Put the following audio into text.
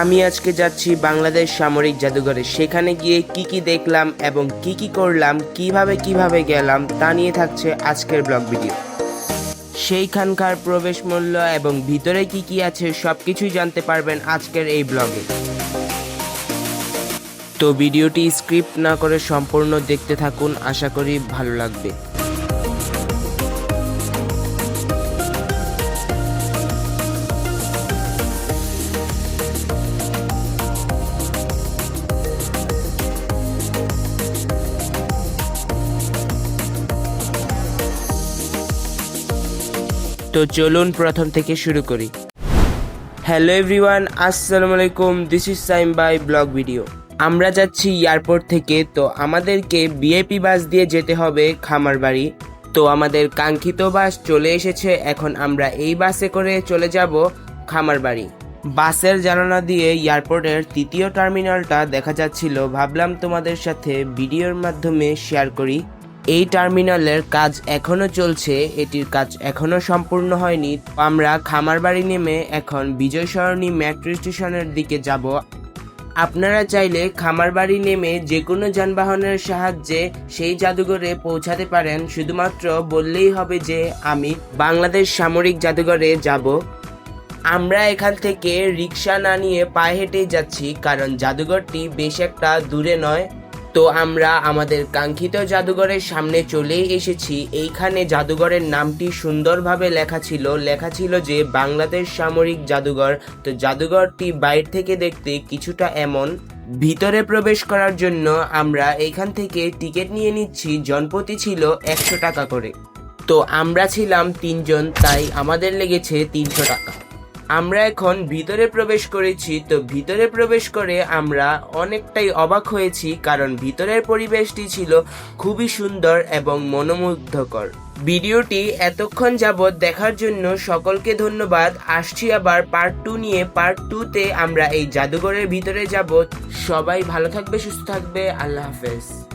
আমি আজকে যাচ্ছি বাংলাদেশ সামরিক জাদুঘরে। সেখানে গিয়ে কি কি দেখলাম এবং কি কি করলাম, কীভাবে কীভাবে গেলাম, তা নিয়ে থাকছে আজকের ব্লগ ভিডিও। সেইখানকার প্রবেশ মূল্য এবং ভিতরে কি কি আছে সব কিছুই জানতে পারবেন আজকের এই ব্লগে। তো ভিডিওটি স্ক্রিপ্ট না করে সম্পূর্ণ দেখতে থাকুন, আশা করি ভালো লাগবে। তো চলুন প্রথম থেকে শুরু করি। হ্যালো এভরিওয়ান আসসালামু আলাইকুম this is Saim by blog video আমরা যাচ্ছি এয়ারপোর্ট থেকে, তো আমাদেরকে বিএপি বাস দিয়ে যেতে হবে খামারবাড়ি। তো আমাদের কাঙ্ক্ষিত বাস চলে এসেছে, এখন আমরা এই বাসে করে চলে যাব খামারবাড়ি। বাসের জানালা দিয়ে এয়ারপোর্টের তৃতীয় টার্মিনালটা দেখা যাচ্ছিল, ভাবলাম তোমাদের সাথে ভিডিওর মাধ্যমে শেয়ার করি। এই টার্মিনালের কাজ এখনও চলছে, এটির কাজ এখনও সম্পূর্ণ হয়নি। আমরা খামারবাড়ি নেমে এখন বিজয় সরণি মেট্রো স্টেশনের দিকে যাব। আপনারা চাইলে খামারবাড়ি নেমে যে কোনো যানবাহনের সাহায্যে সেই জাদুঘরে পৌঁছাতে পারেন। শুধুমাত্র বললেই হবে যে, আমি বাংলাদেশ সামরিক জাদুঘরে যাব। আমরা এখান থেকে রিক্সা না নিয়ে পায়ে হেঁটেই যাচ্ছি, কারণ জাদুঘরটি বেশ একটা দূরে নয়। তো আমরা আমাদের কাঙ্ক্ষিত জাদুঘরের সামনে চলেই এসেছি। এইখানে জাদুঘরের নামটি সুন্দরভাবে লেখা ছিল। লেখা ছিল যে বাংলাদেশ সামরিক জাদুঘর। তো জাদুঘরটি বাইরে থেকে দেখতে কিছুটা এমন। ভিতরে প্রবেশ করার জন্য আমরা এখান থেকে টিকিট নিয়ে নিচ্ছি। জনপ্রতি ছিল একশো টাকা করে। তো আমরা ছিলাম তিনজন, তাই আমাদের লেগেছে তিনশো টাকা। আমরা এখন ভিতরে প্রবেশ করেছি, তো ভিতরে প্রবেশ করে আমরা অনেকটাই অবাক হয়েছি কারণ ভিতরের পরিবেশটি ছিল খুবই সুন্দর এবং মনোমুগ্ধকর। ভিডিওটি এতক্ষণ যাবৎ দেখার জন্য সকলকে ধন্যবাদ। আসছি আবার পার্ট টু নিয়ে। পার্ট টুতে আমরা এই জাদুঘরের ভিতরে যাব। সবাই ভালো থাকবে, সুস্থ থাকবে। আল্লাহ হাফেজ।